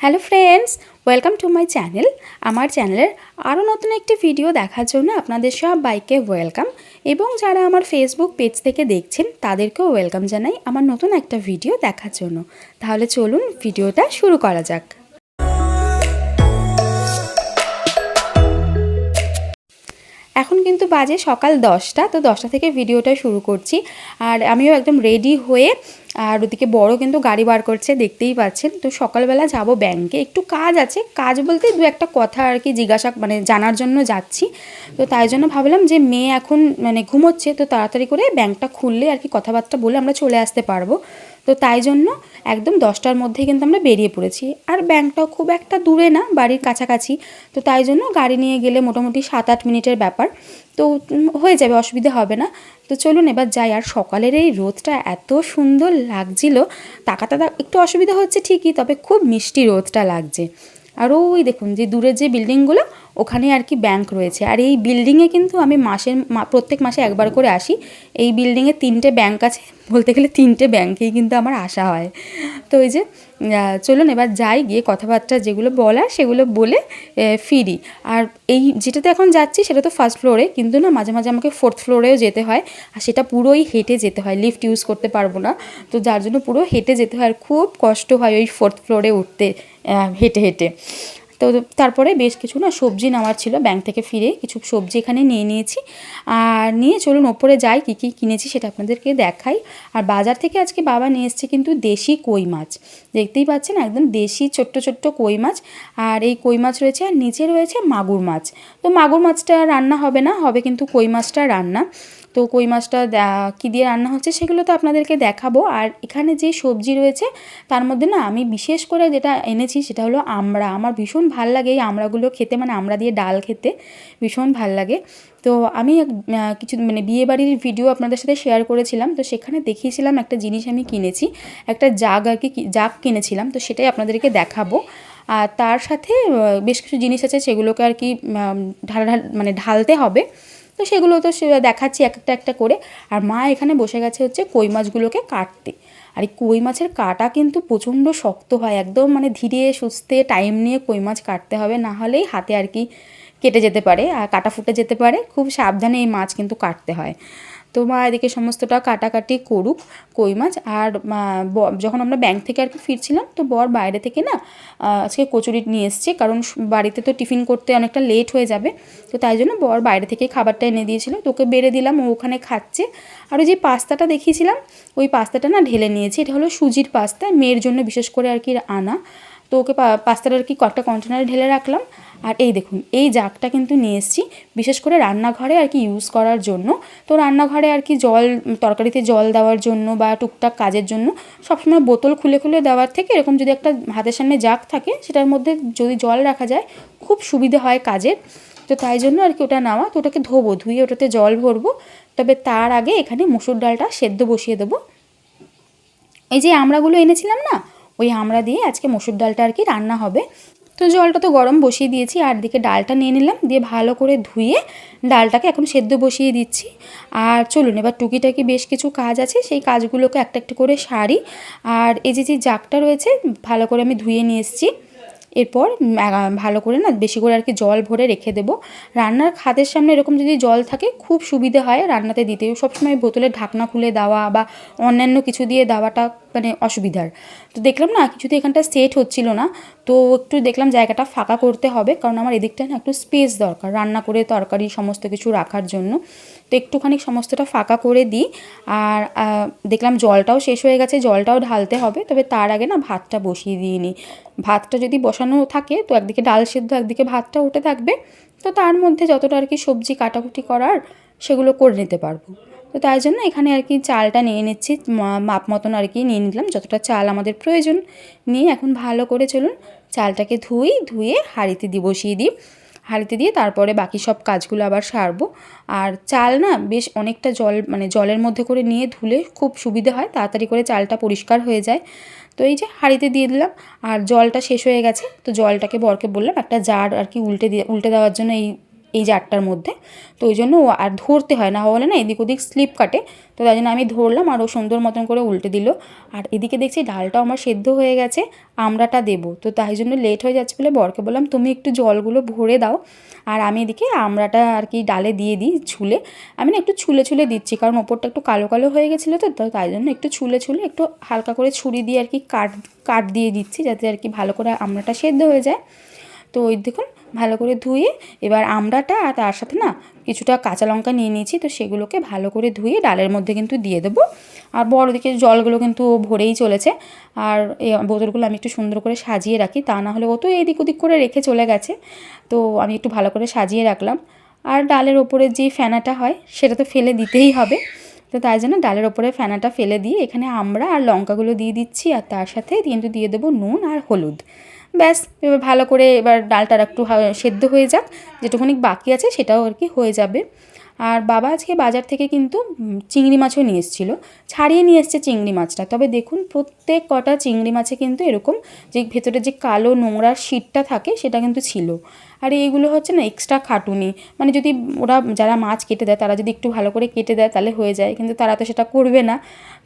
Hello friends, welcome to my channel. আমার চ্যানেলের আরও নতুন একটি ভিডিও দেখার জন্য আপনাদের সব বাইকে ওয়েলকাম। এবং যারা আমার ফেসবুক পেজ থেকে দেখছেন, তাদেরকেও ওয়েলকাম জানাই আমার নতুন একটা ভিডিও দেখার জন্য। তাহলে চলুন ভিডিওটা শুরু করা যাক। এখন কিন্তু বাজে সকাল দশটা, তো দশটা থেকে ভিডিওটা শুরু করছি। আর আমিও একদম রেডি হয়ে, আর ওদিকে বড় কিন্তু গাড়ি বার করছে, দেখতেই পাচ্ছেন। তো সকালবেলা যাব ব্যাংকে একটু কাজ আছে। কাজ বলতে দু একটা কথা আর কি জিজ্ঞাসা মানে জানার জন্য যাচ্ছি। তো তাই জন্য ভাবলাম যে মেয়ে এখন মানে ঘুমোচ্ছে, তো তাড়াতাড়ি করে ব্যাংকটা খুললে আর কি কথাবার্তা বলে আমরা চলে আসতে পারব। তো তাই জন্য একদম দশটার মধ্যেই কিন্তু আমরা বেরিয়ে পড়েছি। আর ব্যাংকটাও খুব একটা দূরে না, বাড়ির কাছাকাছি। তো তাই জন্য গাড়ি নিয়ে গেলে মোটামুটি সাত আট মিনিটের ব্যাপার। তো হয়ে যাবে, অসুবিধা হবে না। তো চলুন এবার যাই। আর সকালের এই রোদটা এত সুন্দর লাগছিল, তাকাতে একটু অসুবিধা হচ্ছে ঠিকই, তবে খুব মিষ্টি রোদটা লাগছে। আর ওই দেখুন যে দূরের যে বিল্ডিংগুলো ওখানে আর কি ব্যাংক রয়েছে। আর এই বিল্ডিংয়ে কিন্তু আমি মাসের প্রত্যেক মাসে একবার করে আসি। এই বিল্ডিংয়ে তিনটে ব্যাংক আছে। বলতে গেলে তিনটে ব্যাংকেই কিন্তু আমার আসা হয়। তো ওই যে চলুন এবার যাই, গিয়ে কথাবার্তা যেগুলো বলার সেগুলো বলে ফিরি। আর এই যেটাতে এখন যাচ্ছি সেটা তো ফার্স্ট ফ্লোরে কিন্তু না মাঝে মাঝে আমাকে ফোর্থ ফ্লোরেও যেতে হয়। আর সেটা পুরোই হেঁটে যেতে হয় লিফট ইউজ করতে পারব না। তো যার জন্য পুরো হেঁটে যেতে হয়। আর খুব কষ্ট হয় ওই ফোর্থ ফ্লোরে উঠতে হেঁটে হেঁটে। তো তারপরে বেশ কিছু না সবজি নেওয়ার ছিল ব্যাংক থেকে ফিরে কিছু সবজি এখানে নিয়ে নিয়েছি। আর নিয়ে চলুন ওপরে যাই কী কী কিনেছি সেটা আপনাদেরকে দেখাই। আর বাজার থেকে আজকে বাবা নিয়ে এসছে কিন্তু দেশি কই মাছ। দেখতেই পাচ্ছেন একদম দেশি ছোট্ট ছোট্ট কই মাছ। আর এই কই মাছ রয়েছে আর নিচে রয়েছে মাগুর মাছ। তো মাগুর মাছটা রান্না হবে না, হবে কিন্তু কই মাছটা রান্না। তো কই মাছটা কী দিয়ে রান্না হচ্ছে সেগুলো তো আপনাদেরকে দেখাবো। আর এখানে যে সবজি রয়েছে, তার মধ্যে না আমি বিশেষ করে যেটা এনেছি সেটা হলো আমড়া। আমার ভীষণ ভালো লাগে এই আমড়াগুলো খেতে মানে আমড়া দিয়ে ডাল খেতে ভীষণ ভালো লাগে। তো আমি কিছু মানে বিয়েবাড়ির ভিডিও আপনাদের সাথে শেয়ার করেছিলাম, তো সেখানে দেখিয়েছিলাম একটা জিনিস আমি কিনেছি, একটা জাগ আর কি জাগ কিনেছিলাম, তো সেটাই আপনাদেরকে দেখাবো। আর তার সাথে বেশ কিছু জিনিস আছে সেগুলোকে আর কি ঢাল মানে ঢালতে হবে। তো সেগুলো তো দেখাচ্ছি এক একটা একটা করে। আর মা এখানে বসে গেছে হচ্ছে কই মাছগুলোকে কাটতে। আর এই কই মাছের কাটা কিন্তু প্রচণ্ড শক্ত হয়, একদম মানে ধীরে সুস্থে টাইম নিয়ে কই মাছ কাটতে হবে, না হলেই হাতে আর কি কেটে যেতে পারে, আর কাটা ফুটে যেতে পারে। খুব সাবধানে এই মাছ কিন্তু কাটতে হয়। তো মা এদিকে সমস্তটা কাটাকাটি করুক কই মাছ। আর যখন আমরা ব্যাংক থেকে আর কি ফিরছিলাম, তো বর বাইরে থেকে না আজকে কচুরি নিয়ে এসছে, কারণ বাড়িতে তো টিফিন করতে অনেকটা লেট হয়ে যাবে। তো তাই জন্য বর বাইরে থেকেই খাবারটা এনে দিয়েছিল। তোকে বেড়ে দিলাম, ও ওখানে খাচ্ছে। আর ওই যে পাস্তাটা দেখিয়েছিলাম, ওই পাস্তাটা না ঢেলে নিয়েছি। এটা হলো সুজির পাস্তা, মেয়ের জন্য বিশেষ করে আর কি আনা। তো ওকে পাস্তাটা আর কি কয়েকটা কন্টেনারে ঢেলে রাখলাম। আর এই দেখুন, এই জাগটা কিন্তু নিয়ে এসেছি, বিশেষ করে রান্নাঘরে আর কি ইউজ করার জন্য। তো রান্নাঘরে আর কি জল, তরকারিতে জল দেওয়ার জন্য বা টুকটাক কাজের জন্য সবসময় বোতল খুলে খুলে দেওয়ার থেকে এরকম যদি একটা হাতের সামনে জাগ থাকে, সেটার মধ্যে যদি জল রাখা যায়, খুব সুবিধে হয় কাজের। তো তাই জন্য আর কি ওটা নেওয়া, তো ওটাকে ধোবো, ধুয়ে ওটাতে জল ভরবো। তবে তার আগে এখানে মুসুর ডালটা সেদ্ধ বসিয়ে দেবো। এই যে আমড়াগুলো এনেছিলাম না ওই আমড়া দিয়ে আজকে মসুর ডালটা আর কি রান্না হবে। তো জলটা তো গরম বসিয়ে দিয়েছি, আর দিকে ডালটা নিয়ে নিলাম, দিয়ে ভালো করে ধুয়ে ডালটাকে এখন সেদ্ধ বসিয়ে দিচ্ছি। আর চলুন, এবার টুকিটাকি বেশ কিছু কাজ আছে, সেই কাজগুলোকে একটা একটা করে সারি। আর এই যে যে জাগটা রয়েছে, ভালো করে আমি ধুয়ে নিয়ে এসেছি। এরপর ভালো করে না বেশি করে আর কি জল ভরে রেখে দেবো। রান্নার খাদের সামনে এরকম যদি জল থাকে খুব সুবিধে হয় রান্নাতে দিতে। সবসময় বোতলের ঢাকনা খুলে দেওয়া বা অন্যান্য কিছু দিয়ে দেওয়াটা মানে অসুবিধার। তো দেখলাম না কিছুতে এখানটা সেট হচ্ছিল না। তো একটু দেখলাম জায়গাটা ফাঁকা করতে হবে কারণ আমার এদিকটা না একটু স্পেস দরকার রান্না করে তরকারি সমস্ত কিছু রাখার জন্য। তো একটুখানি সমস্তটা ফাঁকা করে দিই। আর দেখলাম জলটাও শেষ হয়ে গেছে, জলটাও ঢালতে হবে, তবে তার আগে না ভাতটা বসিয়ে দিয়ে নিই ভাতটা যদি বসানো থাকে, তো একদিকে ডাল সেদ্ধ, একদিকে ভাতটা উঠে থাকবে, তো তার মধ্যে যতটা আর কি সবজি কাটাকুটি করার সেগুলো করে নিতে পারব। তো তাই জন্য এখানে আর কি চালটা নিয়ে নিচ্ছি মাপ মতন আর কি নিয়ে নিলাম, যতটা চাল আমাদের প্রয়োজন। নিয়ে এখন ভালো করে চলুন, চালটাকে ধুই, ধুয়ে হাঁড়িতে দিয়ে বসিয়ে দিই। হাঁড়িতে দিয়ে তারপরে বাকি সব কাজগুলো আবার সারবো। আর চাল না বেশ অনেকটা জল মানে জলের মধ্যে করে নিয়ে ধুলে খুব সুবিধে হয়, তাড়াতাড়ি করে চালটা পরিষ্কার হয়ে যায়। তো এই যে হাঁড়িতে দিয়ে দিলাম, আর জলটা শেষ হয়ে গেছে, তো জলটাকে বরকে বললাম একটা জার আর কি উল্টে দিয়ে, উল্টে দেওয়ার জন্য এই এই জারটার মধ্যে। তো ওই জন্য আর ধরতে হয় না হলে না এদিক ওদিক স্লিপ কাটে। তো তাই জন্য আমি ধরলাম আর ও সুন্দর মতন করে উল্টে দিল। আর এদিকে দেখছি ডালটাও আমার সেদ্ধ হয়ে গেছে, আমড়াটা দেবো। তো তাই জন্য লেট হয়ে যাচ্ছে বলে বরকে বললাম, তুমি একটু জলগুলো ভরে দাও। আর আমি এদিকে আমড়াটা আর কি ডালে দিয়ে দিই ছুলে। আমি না একটু ছুলে ছুলে দিচ্ছি, কারণ ওপরটা একটু কালো কালো হয়ে গেছিল তো তো তাই জন্য একটু ছুলে ছুলে একটু হালকা করে ছুরি দিয়ে আর কি কাট কাট দিয়ে দিচ্ছি, যাতে আর কি ভালো করে আমড়াটা সেদ্ধ হয়ে যায়। তো ওই দেখুন, ভালো করে ধুয়ে এবার আমড়াটা আর তার সাথে না কিছুটা কাঁচা লঙ্কা নিয়ে নিয়েছি, তো সেগুলোকে ভালো করে ধুয়ে ডালের মধ্যে কিন্তু দিয়ে দেবো। আর বড় দিকে জলগুলো কিন্তু ভরেই চলেছে। আর এই বোতলগুলো আমি একটু সুন্দর করে সাজিয়ে রাখি, তা না হলে ও তো এদিক ওদিক করে রেখে চলে গেছে। তো আমি একটু ভালো করে সাজিয়ে রাখলাম। আর ডালের ওপরে যে ফেনাটা হয়, সেটা তো ফেলে দিতেই হবে। তো তাই জন্য ডালের ওপরে ফেনাটা ফেলে দিয়ে এখানে আমরা আর লঙ্কাগুলো দিয়ে দিচ্ছি, আর তার সাথে কিন্তু দিয়ে দেবো নুন আর হলুদ। ব্যাস, এবার ভালো করে এবার ডালটা একটু সেদ্ধ হয়ে যাক, যেটুকুনি বাকি আছে সেটাও আর কি হয়ে যাবে। আর বাবা আজকে বাজার থেকে কিন্তু চিংড়ি মাছও নিয়ে এসেছিল, ছাড়িয়ে নিয়ে এসছে চিংড়ি মাছটা। তবে দেখুন, প্রত্যেক কটা চিংড়ি মাছে কিন্তু এরকম যে ভেতরে যে কালো নোংরা শীটটা থাকে সেটা কিন্তু ছিল। আর এইগুলো হচ্ছে না এক্সট্রা খাটুনি। মানে যদি ওরা যারা মাছ কেটে দেয়, তারা যদি একটু ভালো করে কেটে দেয়, তাহলে হয়ে যায়। কিন্তু তারা তো সেটা করবে না।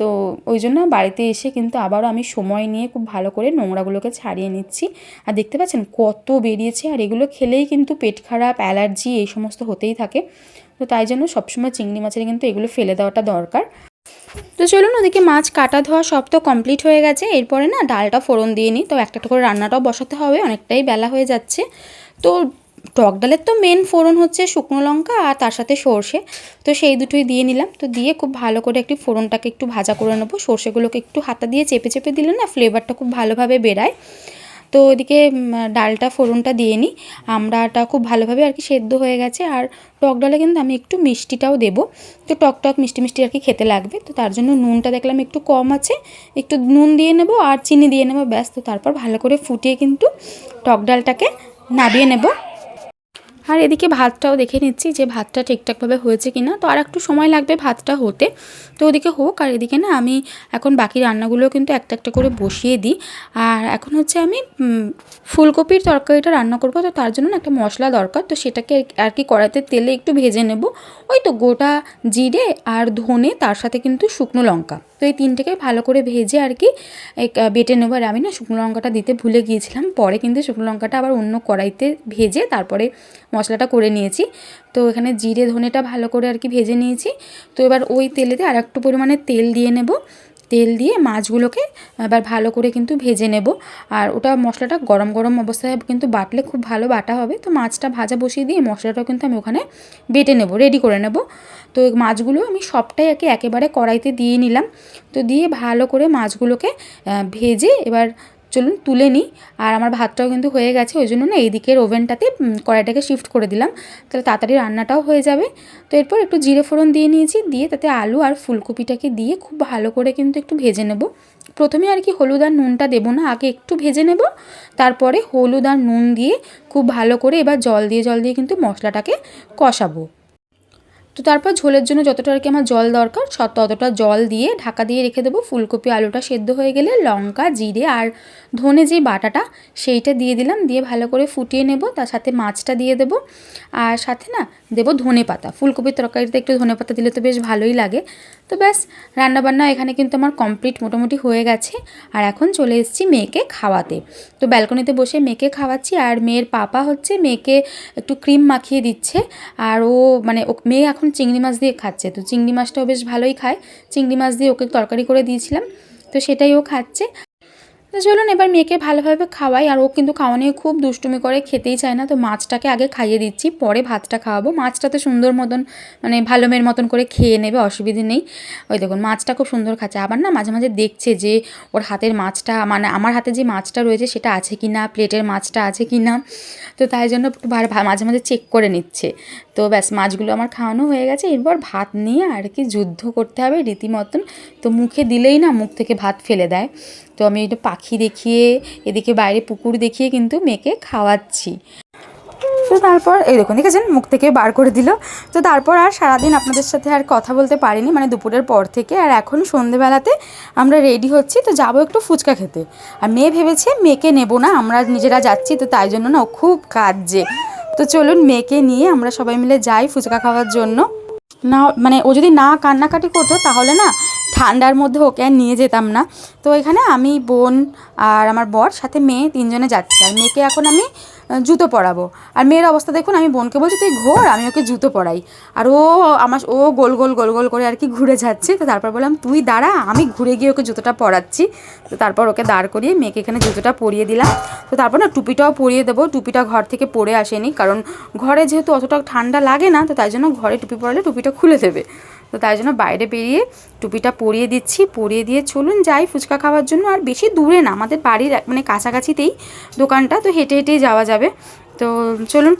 তো ওই জন্য বাড়িতে এসে কিন্তু আবারও আমি সময় নিয়ে খুব ভালো করে নোংরাগুলোকে ছাড়িয়ে নিচ্ছি। আর দেখতে পাচ্ছেন কত বেরিয়েছে। আর এগুলো খেলেই কিন্তু পেট খারাপ, অ্যালার্জি, এই সমস্ত হতেই থাকে। তো তাই জন্য সবসময় চিংড়ি মাছের কিন্তু এগুলো ফেলে দেওয়াটা দরকার। তো চলুন ওদিকে মাছ কাটা ধোয়া সব তো কমপ্লিট হয়ে গেছে। এরপরে না ডালটা ফোড়ন দিয়ে নিই। তো একটা করে রান্নাটাও বসাতে হবে। অনেকটাই বেলা হয়ে যাচ্ছে। তো টক ডালের তো মেন ফোড়ন হচ্ছে শুকনো লঙ্কা আর তার সাথে সর্ষে। তো সেই দুটোই দিয়ে নিলাম। তো দিয়ে খুব ভালো করে একটু ফোড়নটাকে একটু ভাজা করে নেব। সর্ষেগুলোকে একটু হাতা দিয়ে চেপে চেপে দিলে না ফ্লেভারটা খুব ভালোভাবে বেরায়। তো ওইদিকে উম, ডালটা ফোড়নটা দিয়ে নিই। আমড়াটা খুব ভালোভাবে আর কি সেদ্ধ হয়ে গেছে। আর টক ডালে কিন্তু আমি একটু মিষ্টিটাও দেবো। তো টক টক মিষ্টি মিষ্টি আর কি খেতে লাগবে। তো তার জন্য নুনটা দেখলাম একটু কম আছে। একটু নুন দিয়ে নেব আর চিনি দিয়ে নেব। ব্যাস তো তারপর ভালো করে ফুটিয়ে কিন্তু টক ডালটাকে নাবিয়ে নেব। আর এদিকে ভাতটাও দেখে নিচ্ছি যে ভাতটা ঠিকঠাকভাবে হয়েছে কি না তো আর একটু সময় লাগবে ভাতটা হতে। তো ওদিকে হোক, আর এদিকে না আমি এখন বাকি রান্নাগুলো কিন্তু একটা একটা করে বসিয়ে দিই। আর এখন হচ্ছে আমি ফুলকপির তরকারিটা রান্না করব। তো তার জন্য একটা মশলা দরকার। তো সেটাকে আর কি কড়াইতে তেলে একটু ভেজে নেব। ওই তো গোটা জিরে আর ধনে, তার সাথে কিন্তু শুকনো লঙ্কা। তো এই তিনটেকে ভালো করে ভেজে আর কি বেটে নেব। আর আমি না শুকনো লঙ্কাটা দিতে ভুলে গিয়েছিলাম। পরে কিন্তু শুকনো লঙ্কাটা আবার অন্য কড়াইতে ভেজে তারপরে মশলাটা করে নিয়েছি। তো এখানে জিরে, ধনেটা ভালো করে আর কি ভেজে নিয়েছি। তো এবার ওই তেলেতে আর একটু পরিমাণে তেল দিয়ে নেব। তেল দিয়ে মাছগুলোকে এবার ভালো করে কিন্তু ভেজে নেব। আর ওটা মশলাটা গরম গরম অবস্থায় কিন্তু বাটলে খুব ভালো বাটা হবে। তো মাছটা ভাজা বসিয়ে দিয়ে মশলাটাও কিন্তু আমি ওখানে বেটে নেব, রেডি করে নেব। তো মাছগুলো আমি সবটাই একে একেবারে কড়াইতে দিয়ে নিলাম। তো দিয়ে ভালো করে মাছগুলোকে ভেজে এবার চলুন তুলে নিই। আর আমার ভাতটাও কিন্তু হয়ে গেছে, ওই জন্য না এই দিকের ওভেনটাতে কড়াইটাকে শিফট করে দিলাম। তাহলে তাড়াতাড়ি রান্নাটাও হয়ে যাবে। তো এরপর একটু জিরে ফোড়ন দিয়ে নিয়েছি, দিয়ে তাতে আলু আর ফুলকপিটাকে দিয়ে খুব ভালো করে কিন্তু একটু ভেজে নেব। প্রথমে আর কি হলুদ আর নুনটা দেবো না, আগে একটু ভেজে নেব। তারপরে হলুদ আর নুন দিয়ে খুব ভালো করে এবার জল দিয়ে জল দিয়ে কিন্তু মশলাটাকে কষাবো। তো তারপর ঝোলের জন্য যতটা আর কি আমার জল দরকার ততটা জল দিয়ে ঢাকা দিয়ে রেখে দেবো। ফুলকপি, আলুটা সেদ্ধ হয়ে গেলে লঙ্কা, জিরে আর ধনে যে বাটাটা, সেইটা দিয়ে দিলাম। দিয়ে ভালো করে ফুটিয়ে নেব। তার সাথে মাছটা দিয়ে দেব। আর সাথে না দেব ধনে পাতা। ফুলকপির তরকারিতে একটু ধনে পাতা দিলে তো বেশ ভালোই লাগে। তো ব্যাস, রান্নাবান্না এখানে কিন্তু আমার কমপ্লিট মোটামুটি হয়ে গেছে। আর এখন চলে এসেছি মেয়েকে খাওয়াতে। তো ব্যালকনিতে বসে মেয়েকে খাওয়াচ্ছি আর মেয়ের পাপা হচ্ছে মেয়েকে একটু ক্রিম মাখিয়ে দিচ্ছে। আর ও মানে ও, মেয়ে এখন চিংড়ি মাছ দিয়ে খাচ্ছে। তো চিংড়ি মাছটাও বেশ ভালোই খায়। চিংড়ি মাছ দিয়ে ওকে তরকারি করে দিয়েছিলাম। তো সেটাই ও খাচ্ছে। তো চলুন এবার মেয়েকে ভালোভাবে খাওয়াই। আর ও কিন্তু খাওয়া নিয়ে খুব দুষ্টুমি করে, খেতেই চায় না। তো মাছটাকে আগে খাইয়ে দিচ্ছি, পরে ভাতটা খাওয়াবো। মাছটা তো সুন্দর মতন মানে ভালো মেয়ের মতন করে খেয়ে নেবে, অসুবিধে নেই। ওই দেখুন, মাছটা খুব সুন্দর খাচ্ছে। আবার না, মাঝে মাঝে দেখছে যে ওর হাতের মাছটা মানে আমার হাতে যে মাছটা রয়েছে, সেটা আছে কি না, প্লেটের মাছটা আছে কি না। তো তাই জন্য মাঝে মাঝে চেক করে নিচ্ছে। তো ব্যাস, মাছগুলো আমার খাওয়ানো হয়ে গেছে। এরপর ভাত নিয়ে আর কি যুদ্ধ করতে হবে রীতিমতন। তো মুখে দিলেই না, মুখ থেকে ভাত ফেলে দেয়। তো আমি একটু পাখি দেখিয়ে, এদিকে বাইরে পুকুর দেখিয়ে কিন্তু মেয়েকে খাওয়াচ্ছি। তো তারপর এই দেখুন, দেখেছেন? মুখ থেকে বার করে দিল। তো তারপর আর সারাদিন আপনাদের সাথে আর কথা বলতে পারিনি মানে দুপুরের পর থেকে। আর এখন সন্ধেবেলাতে আমরা রেডি হচ্ছি, তো যাব একটু ফুচকা খেতে। আর মেয়ে ভেবেছে মেয়েকে নেব না, আমরা নিজেরা যাচ্ছি, তো তাই জন্য না ও খুব কাঁদছে। তো চলুন, মেয়েকে নিয়ে আমরা সবাই মিলে যাই ফুচকা খাওয়ার জন্য। না মানে ও যদি না কান্নাকাটি করতো, তাহলে না ঠান্ডার মধ্যে ওকে আর নিয়ে যেতাম না। তো এখানে আমি, বোন আর আমার বর, সাথে মেয়ে তিনজনে যাচ্ছি। আর মেয়েকে এখন আমি জুতো পরাবো। আর মেয়ের অবস্থা দেখুন, আমি বোনকে বলছি, তুই ঘোর, আমি ওকে জুতো পরাই। আর ও আমার, ও গোল গোল গোল গোল করে আর কি ঘুরে যাচ্ছে। তো তারপর বললাম, তুই দাঁড়া, আমি ঘুরে গিয়ে ওকে জুতোটা পরাচ্ছি। তো তারপর ওকে দাঁড় করিয়ে মেয়েকে এখানে জুতোটা পরিয়ে দিলাম। তো তারপর না, টুপিটাও পরিয়ে দেবো। টুপিটা ঘর থেকে পরে আসেনি, কারণ ঘরে যেহেতু অতটা ঠান্ডা লাগে না, তো তাই জন্য ঘরে টুপি পরালে টুপিটা খুলে দেবে। তো তাই জন্য বাইরে বেরিয়ে টুপিটা পরিয়ে দিচ্ছি। পরিয়ে দিয়ে চলুন যাই ফুচকা খাওয়ার জন্য। আর বেশি দূরে না, আমাদের বাড়ির মানে কাছাকাছিতেই দোকানটা, তো হেঁটে হেঁটেই যাওয়া যাবে। তো চলুন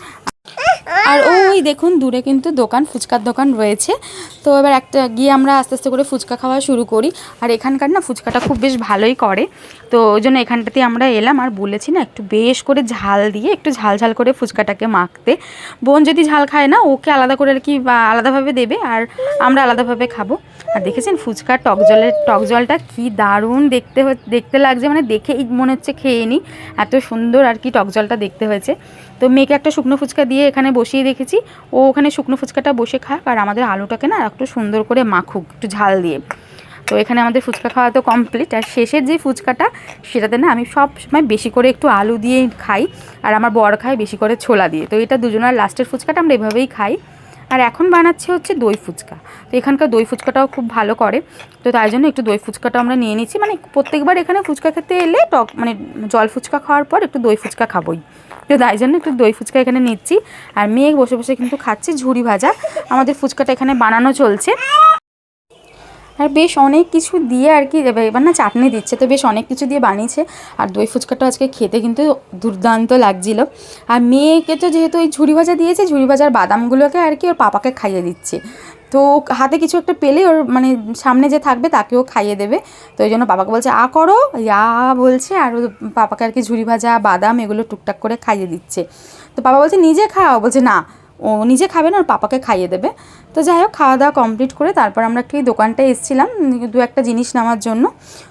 আর ওই দেখুন, দূরে কিন্তু দোকান, ফুচকার দোকান রয়েছে। তো এবার একটা গিয়ে আমরা আস্তে আস্তে করে ফুচকা খাওয়া শুরু করি। আর এখানকার না ফুচকাটা খুব বেশ ভালোই করে। তো ওই জন্য এখানটাতে আমরা এলাম আর বলেছি না, একটু বেশ করে ঝাল দিয়ে, একটু ঝাল ঝাল করে ফুচকাটাকে মাখতে। বোন যদি ঝাল খায় না, ওকে আলাদা করে আর কি আলাদাভাবে দেবে, আর আমরা আলাদাভাবে খাব। আর দেখেছেন, ফুচকার টক জলের, টক জলটা কী দারুণ দেখতে দেখতে লাগছে মানে দেখেই মনে হচ্ছে খেয়ে নিই এত সুন্দর আর কি টক জলটা দেখতে হয়েছে। তো মেয়েকে একটা শুকনো ফুচকা দিয়ে এখানে বসিয়ে রেখেছি ও ওখানে শুকনো ফুচকাটা বসে খাক আর আমাদের আলুটাকে না একটু সুন্দর করে মাখুক, একটু ঝাল দিয়ে। তো এখানে আমাদের ফুচকা খাওয়া তো কমপ্লিট আর শেষের যে ফুচকাটা সেটাতে না আমি সব সময় বেশি করে একটু আলু দিয়ে খাই আর আমার বর খায় বেশি করে ছোলা দিয়ে। তো এটা দুজনের লাস্টের ফুচকাটা আমরা এভাবেই খাই। আর এখন বানাচ্ছে হচ্ছে দই ফুচকা। তো এখানকার দই ফুচকাটাও খুব ভালো করে। তো তাই জন্য একটু দই ফুচকাটা আমরা নিয়ে নিচ্ছি। মানে প্রত্যেকবার এখানে ফুচকা খেতে এলে টক মানে জল ফুচকা খাওয়ার পর একটু দই ফুচকা খাবোই। তো তাই জন্য একটু দই ফুচকা এখানে নিচ্ছি। আর মেয়ে বসে বসে কিন্তু খাচ্ছে ঝুড়ি ভাজা। আমাদের ফুচকাটা এখানে বানানো চলছে। আর বেশ অনেক কিছু দিয়ে আর কি, এবার না চাটনি দিচ্ছে, তো বেশ অনেক কিছু দিয়ে বানিয়েছে। আর দই ফুচকাটা আজকে খেতে কিন্তু দুর্দান্ত লাগছিল। আর মেয়েকে তো যেহেতু ওই ঝুড়ি ভাজা দিয়েছে, ঝুড়ি ভাজার বাদামগুলোকে আর কি ওর পাপাকে খাইয়ে দিচ্ছে। তো হাতে কিছু একটা পেলে ওর মানে সামনে যে থাকবে তাকেও খাইয়ে দেবে। তো ওই জন্য বাবাকে বলছে, আ করো। ইয়া বলছে, আর পাপাকে আর কি ঝুড়ি ভাজা, বাদাম এগুলো টুকটাক করে খাইয়ে দিচ্ছে। তো বাবা বলছে, নিজে খাও। বলছে, না, ও নিজে খাবে না, ওর পাপাকে খাইয়ে দেবে। তো যাই হোক, খাওয়া দাওয়া কমপ্লিট করে তারপর আমরা একটু দোকানটায় এসেছিলাম, দু একটা জিনিস নেওয়ার জন্য।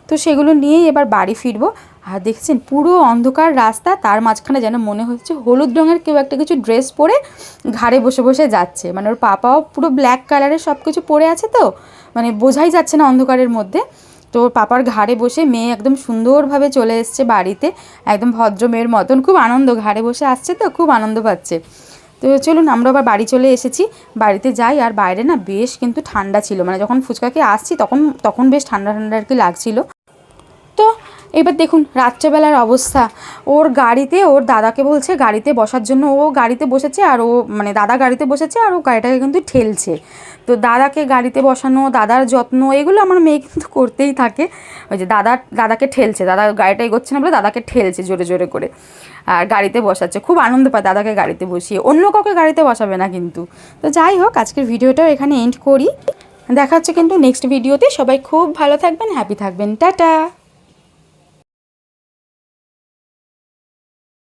তো সেগুলো নিয়েই এবার বাড়ি ফিরবো। আর দেখছেন, পুরো অন্ধকার রাস্তা, তার মাঝখানে যেন মনে হচ্ছে হলুদ রঙের কেউ একটা কিছু ড্রেস পরে ঘাড়ে বসে বসে যাচ্ছে। মানে ওর পাপাও পুরো ব্ল্যাক কালারের সব কিছু পরে আছে তো মানে বোঝাই যাচ্ছে না অন্ধকারের মধ্যে। তো পাপার ঘাড়ে বসে মেয়ে একদম সুন্দরভাবে চলে এসছে বাড়িতে, একদম ভদ্র মেয়ের মতন, খুব আনন্দ, ঘাড়ে বসে আসছে তো, খুব আনন্দ পাচ্ছে। তো চলুন, আমরা আবার বাড়ি চলে এসেছি। বাড়িতে যাই, আর বাইরে না বেশ কিন্তু ঠান্ডা ছিল। মানে যখন ফুচকাকে আসছি, তখন তখন বেশ ঠান্ডা ঠান্ডা আর কি লাগছিল। তো এবার দেখুন, রাত্রেবেলার অবস্থা। ওর গাড়িতে, ওর দাদাকে বলছে গাড়িতে বসার জন্য। ও গাড়িতে বসেছে আর ও মানে দাদা গাড়িতে বসেছে আর ও গাড়িটাকে কিন্তু ঠেলছে। তো দাদাকে গাড়িতে বসানো, দাদার যত্ন, এগুলো আমার মেয়ে কিন্তু করতেই থাকে। ওই যে দাদা, দাদাকে ঠেলছে। দাদা গাড়িটা এগোচ্ছে না বলে দাদাকে ঠেলছে জোরে জোরে করে। আর গাড়িতে বসাচ্ছে। খুব আনন্দ পায় দাদাকে গাড়িতে বসিয়ে। অন্য কাউকে গাড়িতে বসাবে না কিন্তু। তো যাই হোক, আজকের ভিডিওটাও এখানে এন্ড করি। দেখা হচ্ছে কিন্তু নেক্সট ভিডিওতে সবাই খুব ভালো থাকবেন হ্যাপি থাকবেন। টাটা!